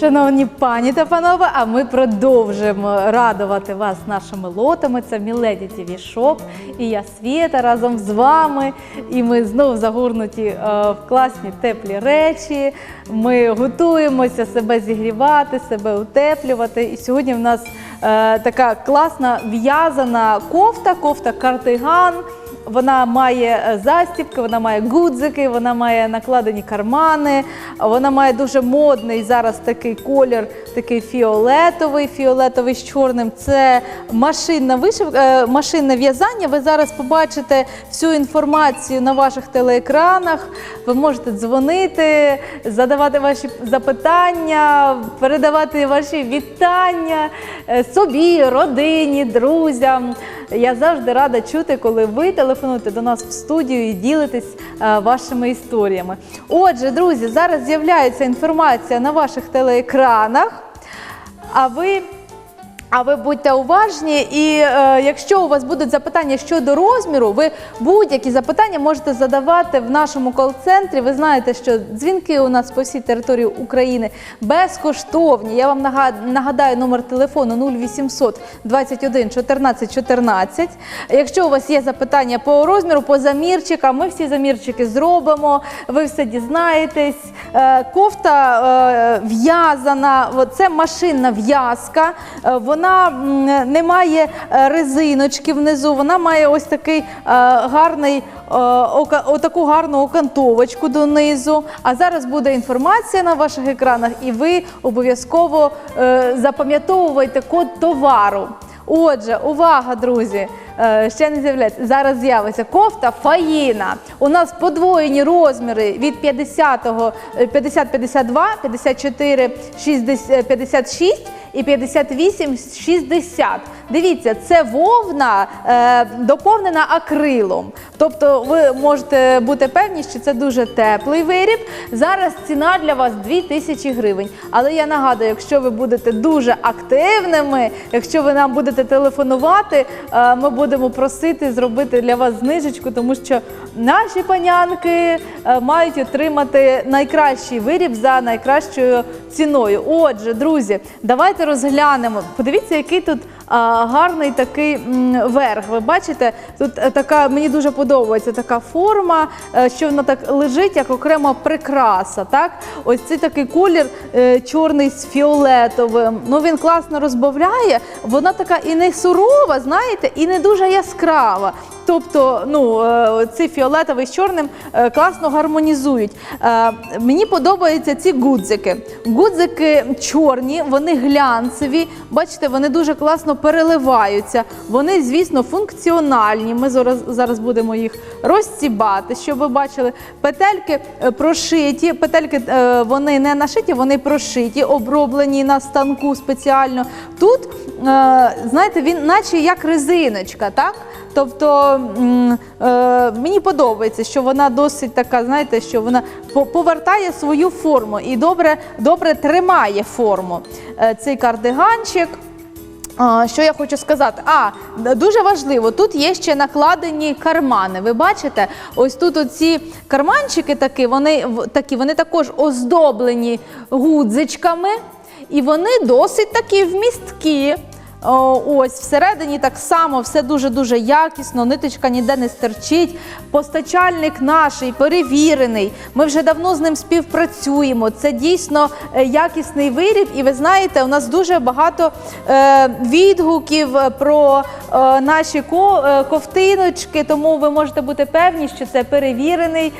Шановні пані та панове, а ми продовжуємо радувати вас нашими лотами. Це Міледі ТВ Шоп. І я Свєта разом з вами. І ми знову загорнуті е, в класні теплі речі. Ми готуємося себе зігрівати, себе утеплювати. І сьогодні в нас е, така класна в'язана кофта, кофта картиган. Вона має е, застібки, вона має гудзики, вона має накладені кармани, вона має дуже модний зараз такий колір, такий фіолетовий, фіолетовий з чорним. Це машинна вишив... е, машинне в'язання. Ви зараз побачите всю інформацію на ваших телеекранах. Ви можете дзвонити, задавати ваші запитання, передавати ваші вітання е, собі, родині, друзям. Я завжди рада чути, коли ви телефонуєте до нас в студію і ділитесь е, вашими історіями. Отже, друзі, зараз з'являється інформація на ваших телеекранах. А ви а ви будьте уважні, і е, якщо у вас будуть запитання щодо розміру, ви будь-які запитання можете задавати в нашому кол-центрі. Ви знаєте, що дзвінки у нас по всій території України безкоштовні. Я вам нагадаю номер телефону 0800 21 14 14. Якщо у вас є запитання по розміру, по замірчикам, ми всі замірчики зробимо. Ви все дізнаєтесь. Е, кофта е, в'язана, це машинна в'язка. Е, Вона не має е, резиночки внизу, вона має ось такий е, гарний, е, отаку гарну окантовочку донизу. А зараз буде інформація на ваших екранах, і ви обов'язково е, запам'ятовуйте код товару. Отже, увага, друзі! Ще не з'являється. Зараз з'явиться кофта Фаїна. У нас подвоєні розміри від 50-го, е, 50-52, 54 60, 56 і 58 60. Дивіться, це вовна е, доповнена акрилом. Тобто ви можете бути певні, що це дуже теплий виріб. Зараз ціна для вас 2000 гривень. Але я нагадую, якщо ви будете дуже активними, якщо ви нам будете телефонувати, е, ми будемо просити зробити для вас знижечку, тому що наші панянки е, мають отримати найкращий виріб за найкращою ціною. Отже, друзі, давайте розглянемо. Подивіться, який тут гарний такий верх. Ви бачите, тут е, така мені дуже подобається така форма, е, що вона так лежить, як окрема прикраса. Так, ось цей такий колір е, чорний з фіолетовим. Ну він класно розбавляє. Вона така і не сурова, знаєте, і не дуже яскрава. Тобто, ну цей фіолетовий з чорним класно гармонізують. Мені подобаються ці гудзики. Гудзики чорні, вони глянцеві. Бачите, вони дуже класно переливаються. Вони, звісно, функціональні. Ми зараз, зараз будемо їх розцібати, щоб ви бачили. Петельки е, прошиті. Петельки е, вони не нашиті, вони прошиті, оброблені на станку спеціально. Тут, е, знаєте, він наче як резиночка, так? Тобто мені подобається, що вона досить така, знаєте, що вона по- повертає свою форму і добре, добре тримає форму. Цей кардиганчик. Що я хочу сказати? А, дуже важливо, тут є ще накладені кармани. Ви бачите, ось тут оці карманчики такі, вони, такі, вони також оздоблені гудзичками, і вони досить такі вмісткі. Ось всередині так само все дуже-дуже якісно, ниточка ніде не стерчить. Постачальник наш перевірений. Ми вже давно з ним співпрацюємо. Це дійсно е, якісний виріб, і ви знаєте, у нас дуже багато е, відгуків е, про наші ковтиночки, тому ви можете бути певні, що це перевірений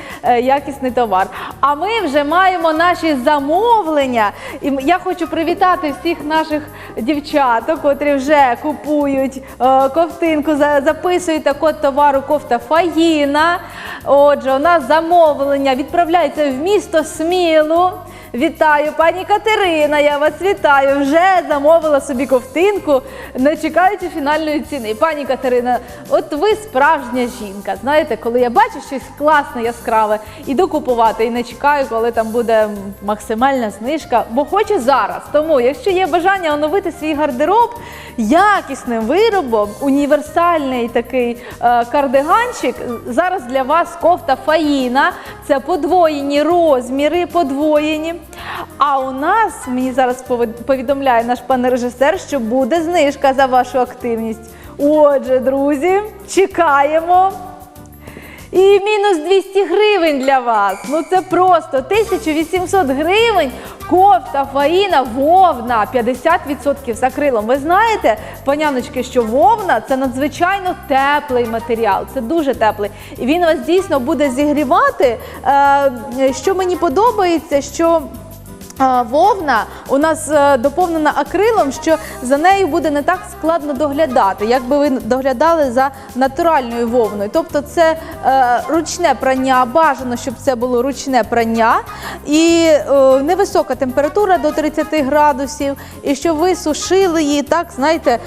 якісний товар. А ми вже маємо наші замовлення. І я хочу привітати всіх наших дівчаток, котрі вже купують е, ковтинку, за- так код товару кофта Фаїна. Отже, у нас замовлення відправляється в місто Смілу. Вітаю, пані Катерина. Я вас вітаю. Вже замовила собі ковтинку, не чекаючи фінальної ціни. Пані Катерина, от ви справжня жінка. Знаєте, коли я бачу щось класне, яскраве, іду купувати і не чекаю, коли там буде максимальна знижка, бо хочу зараз. Тому, якщо є бажання оновити свій гардероб якісним виробом, універсальний такий е, кардиганчик, зараз для вас кофта Фаїна. Це подвоєні розміри, подвоєні. А у нас, мені зараз повід- повідомляє наш пан режисер, що буде знижка за вашу активність. Отже, друзі, чекаємо. І мінус 200 гривень для вас. Ну це просто 1800 гривень. Кофта, фаїна, вовна, 50% з акрилом. Ви знаєте, паняночки, що вовна це надзвичайно теплий матеріал. Це дуже теплий. І він вас дійсно буде зігрівати. Е, Що мені подобається, що. Вовна у нас е, доповнена акрилом, що за нею буде не так складно доглядати, як би ви доглядали за натуральною вовною. Тобто це е, ручне прання, бажано, щоб це було ручне прання і е, невисока температура до 30 градусів, і щоб ви сушили її так, знаєте,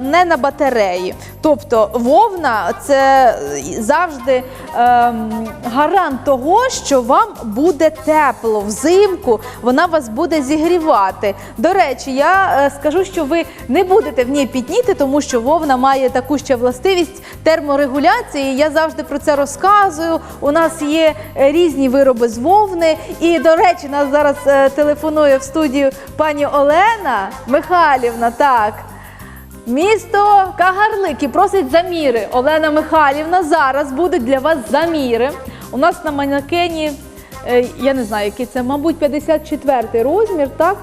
не на батареї. Тобто вовна це завжди ем, гарант того, що вам буде тепло взимку, вона вас буде зігрівати. До речі, я е, скажу, що ви не будете в ній пітніти, тому що вовна має таку ще властивість терморегуляції. Я завжди про це розказую. У нас є е, різні вироби з вовни. І, до речі, нас зараз е, телефонує в студію пані Олена Михайлівна. Так. Місто і просить заміри. Олена Михайлівна, зараз будуть для вас заміри. У нас на манекені, я не знаю, який це, мабуть, 54 розмір, так?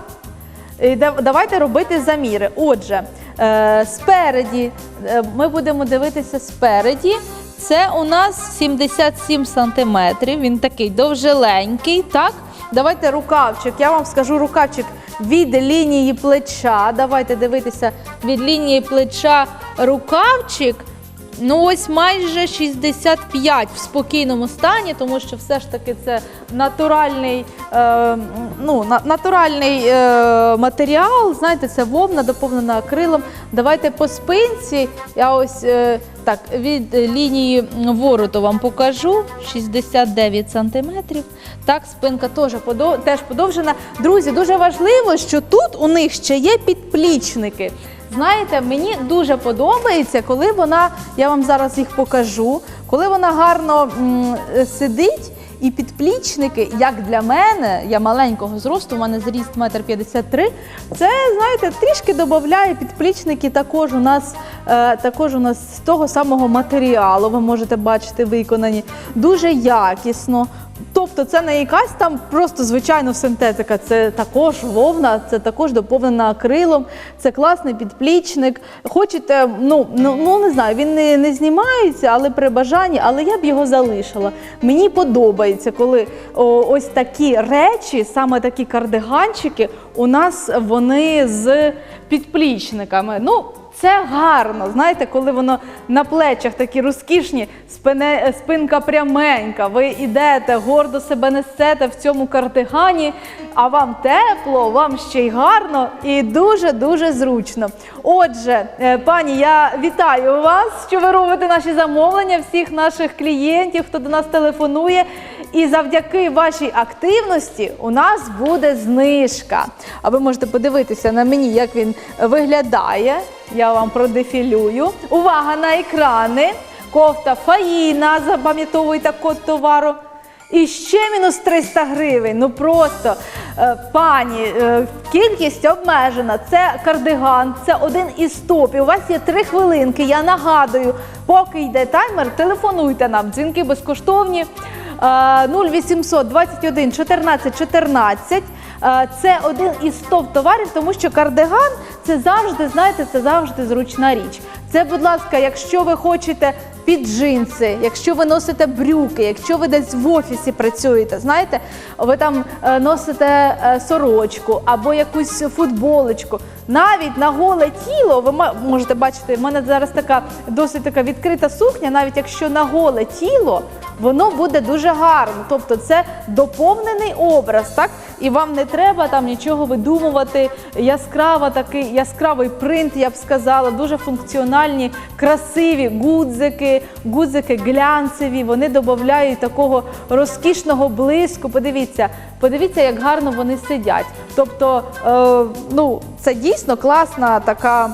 Давайте робити заміри. Отже, е, спереді, е, ми будемо дивитися спереді. Це у нас 77 сантиметрів, він такий довжеленький, так? Давайте рукавчик. Я вам скажу рукавчик від лінії плеча. Давайте дивитися від лінії плеча рукавчик. Ну, ось майже 65 в спокійному стані, тому що все ж таки це натуральний, е, ну, на- натуральний е, матеріал. Знаєте, це вовна доповнена акрилом. Давайте по спинці. Я ось е, так від лінії вороту вам покажу 69 сантиметрів. Так, спинка теж подов- теж подовжена. Друзі, дуже важливо, що тут у них ще є підплічники. Знаєте, мені дуже подобається, коли вона, я вам зараз їх покажу, коли вона гарно сидить. І підплічники, як для мене, я маленького зросту, у мене зріст 1,53 м, це, знаєте, трішки додає підплічники також у нас, е, також у нас з того самого матеріалу, ви можете бачити, виконані дуже якісно. Тобто це не якась там просто звичайно синтетика, це також вовна, це також доповнена акрилом, це класний підплічник. Хочете, ну, ну, ну не знаю, він не, не знімається, але при бажанні, але я б його залишила. Мені подобається, коли о, ось такі речі, саме такі кардиганчики, у нас вони з підплічниками. Ну, це гарно, знаєте, коли воно на плечах такі розкішні, спине, спинка пряменька, ви йдете, гордо себе несете в цьому кардигані, а вам тепло, вам ще й гарно і дуже-дуже зручно. Отже, е, пані, я вітаю вас, що ви робите наші замовлення, всіх наших клієнтів, хто до нас телефонує. І завдяки вашій активності у нас буде знижка. А ви можете подивитися на мені, як він виглядає. Я вам продефілюю. Увага на екрани. Кофта Фаїна, запам'ятовуйте код товару. І ще мінус 300 гривень. Ну просто е, пані, е, кількість обмежена. Це кардиган, це один із топів. У вас є три хвилинки. Я нагадую, поки йде таймер, телефонуйте нам. Дзвінки безкоштовні. Е, 0800 21 14 14. Е, Це один із топ товарів, тому що кардиган це завжди, знаєте, це завжди зручна річ. Це, будь ласка, якщо ви хочете під джинси, якщо ви носите брюки, якщо ви десь в офісі працюєте, знаєте, ви там е, носите е, сорочку або якусь футболочку. Навіть на голе тіло, ви можете бачити, в мене зараз така досить така відкрита сукня, навіть якщо на голе тіло, воно буде дуже гарно. Тобто це доповнений образ, так? І вам не треба там нічого видумувати. Яскрава такий яскравий принт, я б сказала, дуже функціональні, красиві гудзики, гудзики глянцеві. Вони додають такого розкішного блиску. Подивіться, подивіться, як гарно вони сидять. Тобто, е, ну, це дійсно класна така.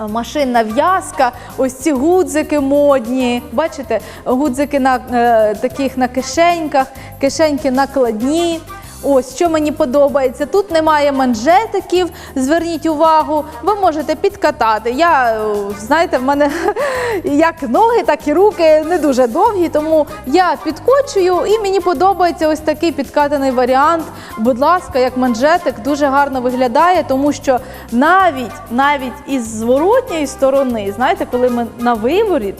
Е, Машинна в'язка, ось ці гудзики модні. Бачите, гудзики на е, таких на кишеньках, кишеньки накладні. Ось що мені подобається. Тут немає манжетиків. Зверніть увагу, ви можете підкатати. Я е, знаєте, в мене як ноги, так і руки не дуже довгі, тому я підкочую і мені подобається ось такий підкатаний варіант. Будь ласка, як манжетик дуже гарно виглядає, тому що навіть навіть із зворотньої сторони, знаєте, коли ми на виворіт.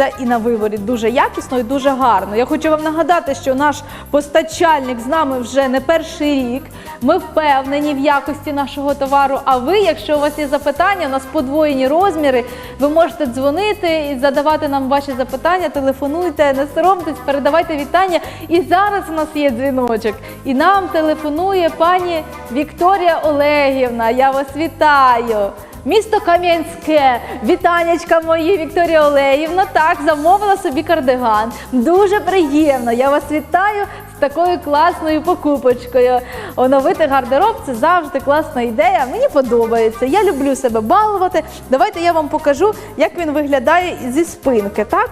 Це і на виворіт дуже якісно і дуже гарно. Я хочу вам нагадати, що наш постачальник з нами вже не перший рік. Ми впевнені в якості нашого товару. А ви, якщо у вас є запитання, у нас подвоєні розміри, ви можете дзвонити і задавати нам ваші запитання, телефонуйте, не соромтесь, передавайте вітання. І зараз у нас є дзвіночок. І нам телефонує пані Вікторія Олегівна. Я вас вітаю. Місто Кам'янське, вітанечка мої Вікторія Олеївна. Так, замовила собі кардиган. Дуже приємно. Я вас вітаю з такою класною покупочкою. Оновити гардероб це завжди класна ідея. Мені подобається. Я люблю себе балувати. Давайте я вам покажу, як він виглядає зі спинки. Так?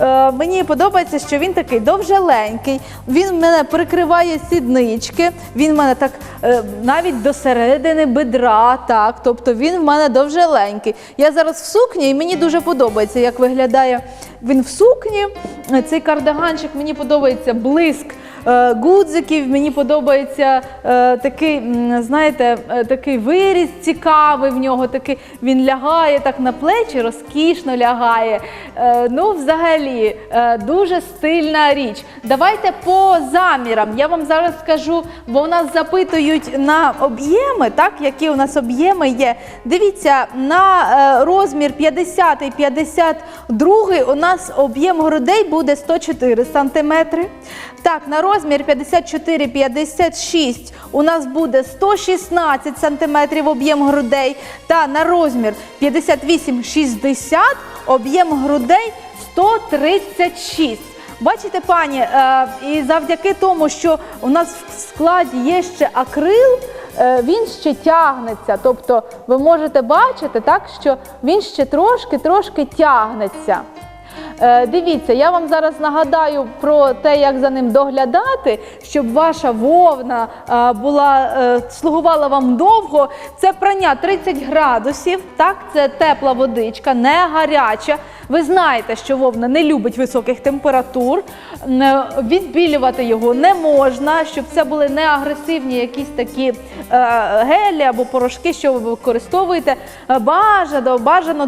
Е, мені подобається, що він такий довжеленький. Він мене прикриває сіднички. Він в мене так е, навіть до середини бедра. Так, тобто він в мене довжеленький. Я зараз в сукні, і мені дуже подобається, як виглядає він в сукні. Цей кардиганчик мені подобається блиск. е, Гудзиків мені подобається такий, знаєте, такий виріз цікавий в нього. Такий він лягає так на плечі, розкішно лягає. Ну, взагалі, е, дуже стильна річ. Давайте по замірам. Я вам зараз скажу, бо у нас запитують на об'єми, так, які у нас об'єми є. Дивіться, на е, розмір 50 і 52 у нас об'єм грудей буде 104 сантиметри. Так, на розмір 54-56 у нас буде 116 сантиметрів об'єм грудей. Та на розмір 58-60 об'єм грудей 136. Бачите, пані, е, і завдяки тому, що у нас в складі є ще акрил, е, він ще тягнеться. Тобто ви можете бачити, так, що він ще трошки-трошки тягнеться. Е, Дивіться, я вам зараз нагадаю про те, як за ним доглядати, щоб ваша вовна е, була е, слугувала вам довго. Це прання 30 градусів, так, це тепла водичка, не гаряча. Ви знаєте, що вовна не любить високих температур. Відбілювати його не можна, щоб це були не агресивні якісь такі гелі або порошки, що ви використовуєте. Бажано, бажано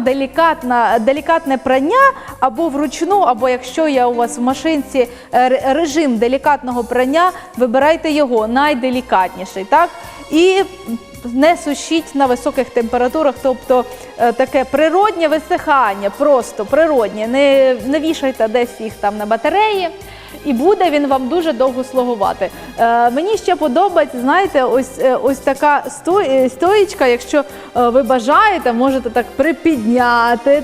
делікатне прання або вручну, або якщо я у вас в машинці е, режим делікатного прання, вибирайте його найделікатніший. Так? І не сушіть на високих температурах, тобто е, таке природнє висихання, просто природнє. Не, не вішайте десь їх там на батареї. І буде він вам дуже довго слугувати. Е, мені ще подобається, знаєте, ось, е, така е, стоїчка, якщо ви бажаєте, можете так припідняти,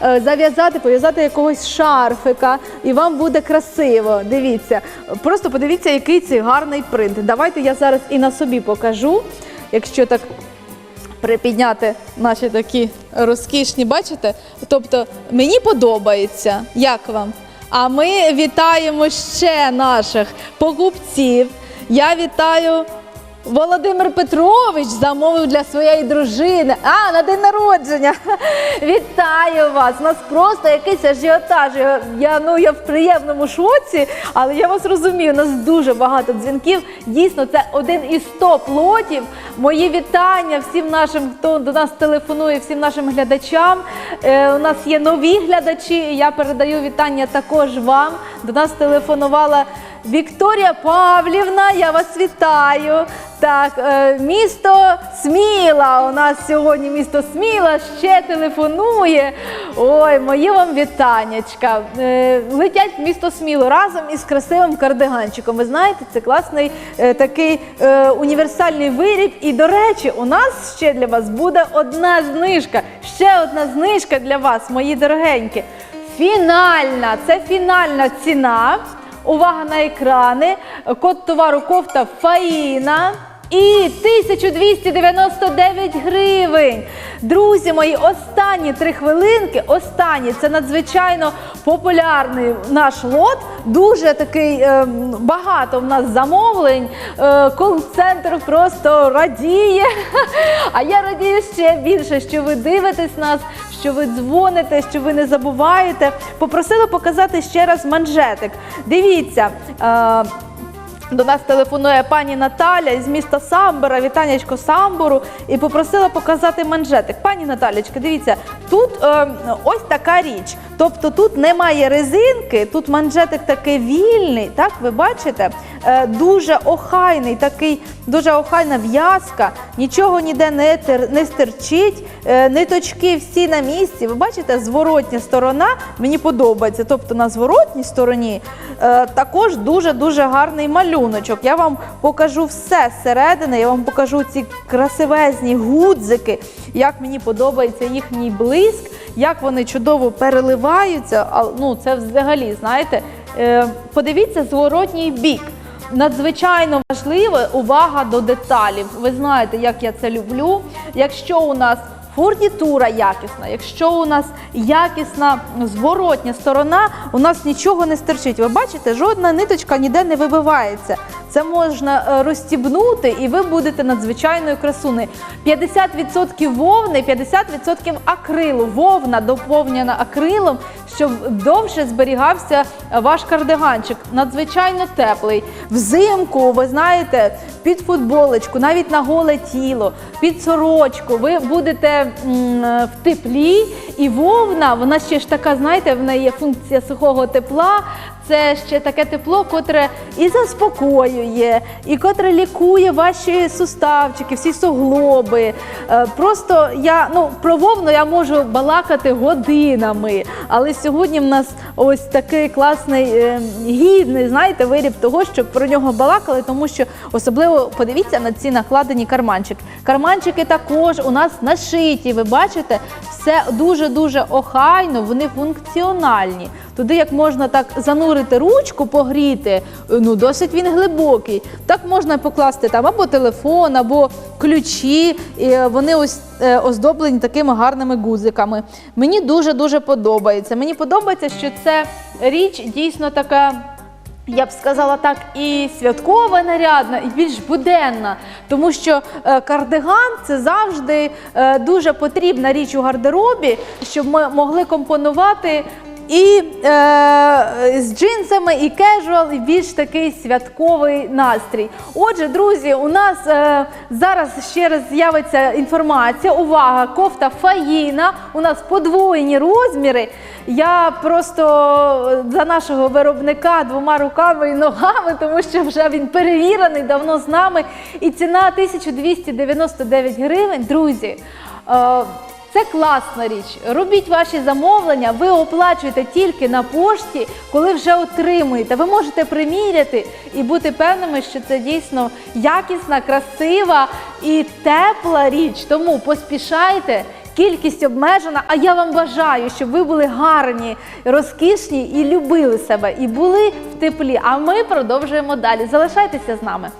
зав'язати, пов'язати якогось шарфика, і вам буде красиво. Дивіться, просто подивіться, який це гарний принт. Давайте я зараз і на собі покажу, якщо так припідняти наші такі розкішні, бачите? Тобто мені подобається. Як вам? А ми вітаємо ще наших покупців. Я вітаю. Володимир Петрович замовив для своєї дружини. А, на день народження. Вітаю вас! У нас просто якийсь ажіотаж. Я, ну, я в приємному шоці, але я вас розумію, у нас дуже багато дзвінків. Дійсно, це один із топ лотів. Мої вітання всім нашим, хто до нас телефонує, всім нашим глядачам. Е, у нас є нові глядачі. і Я передаю вітання також вам. До нас телефонувала. Вікторія Павлівна, я вас вітаю. Так, е, місто Сміла. У нас сьогодні місто Сміла ще телефонує. Ой, мої вам вітаннячка. Е, летять в місто Сміло разом із красивим кардиганчиком. Ви знаєте, це класний е, такий універсальний виріб. І, до речі, у нас ще для вас буде одна знижка. Ще одна знижка для вас, мої дорогенькі. Фінальна, це фінальна ціна. Увага на екрани. Код товару кофта Фаїна. І 1299 гривень. Друзі мої, останні три хвилинки, останні це надзвичайно популярний наш лот. Дуже такий е, багато в нас замовлень. Е, Кол-центр просто радіє. А я радію ще більше, що ви дивитесь нас, що ви дзвоните, що ви не забуваєте. Попросила показати ще раз манжетик. Дивіться. Е, до нас телефонує пані Наталя із міста Самбора, вітаннячко Самбору, і попросила показати манжетик. Пані Наталечка, дивіться, тут е, ось така річ. Тобто тут немає резинки, тут манжетик такий вільний, так ви бачите? Е, дуже охайний, такий, дуже охайна в'язка, нічого ніде не, тер, не стерчить, е, ниточки всі на місці. Ви бачите, зворотня сторона мені подобається. Тобто на зворотній стороні е, також дуже-дуже гарний малюночок. Я вам покажу все зсередини, я вам покажу ці красивезні гудзики, як мені подобається їхній блиск, як вони чудово переливаються. Ну, це взагалі, знаєте, подивіться зворотній бік. Надзвичайно важливо увага до деталів. Ви знаєте, як я це люблю. Якщо у нас фурнітура якісна, якщо у нас якісна зворотня сторона, у нас нічого не стерчить. Ви бачите, жодна ниточка ніде не вибивається. Це можна е, розстібнути, і ви будете надзвичайною красунею. 50% вовни, 50% акрилу. Вовна доповнена акрилом, щоб довше зберігався е, ваш кардиганчик. Надзвичайно теплий. Взимку, ви знаєте, під футболочку, навіть на голе тіло, під сорочку. Ви будете е, в теплі, і вовна, вона ще ж така, знаєте, в неї є функція сухого тепла. Це ще таке тепло, котре і заспокоює, і котре лікує ваші суставчики, всі суглоби. Е, Просто я ну про вовну я можу балакати годинами. Але сьогодні в нас ось такий класний е, гідний, знаєте, виріб того, щоб про нього балакали, тому що особливо подивіться на ці накладені карманчики. Карманчики також у нас нашиті. Ви бачите, все дуже дуже охайно, вони функціональні. Туди як можна так занурити ручку, погріти, ну досить він глибокий. Так можна покласти там або телефон, або ключі. І е, вони ось е, оздоблені такими гарними гузиками. Мені дуже дуже подобається. Мені подобається, що це річ дійсно така. Я б сказала так, і святкова нарядна, і більш буденна, тому що е, кардиган це завжди е, дуже потрібна річ у гардеробі, щоб ми могли компонувати і е, з джинсами, і кежуал, і більш такий святковий настрій. Отже, друзі, у нас е, зараз ще раз з'явиться інформація. Увага, кофта Фаїна. У нас подвоєні розміри. Я просто за нашого виробника двома руками і ногами, тому що вже він перевірений давно з нами. І ціна 1299 гривень, друзі. Е, це класна річ. Робіть ваші замовлення, ви оплачуєте тільки на пошті, коли вже отримуєте. Ви можете приміряти і бути певними, що це дійсно якісна, красива і тепла річ. Тому поспішайте. Кількість обмежена, а я вам бажаю, щоб ви були гарні, розкішні і любили себе, і були в теплі. А ми продовжуємо далі. Залишайтеся з нами.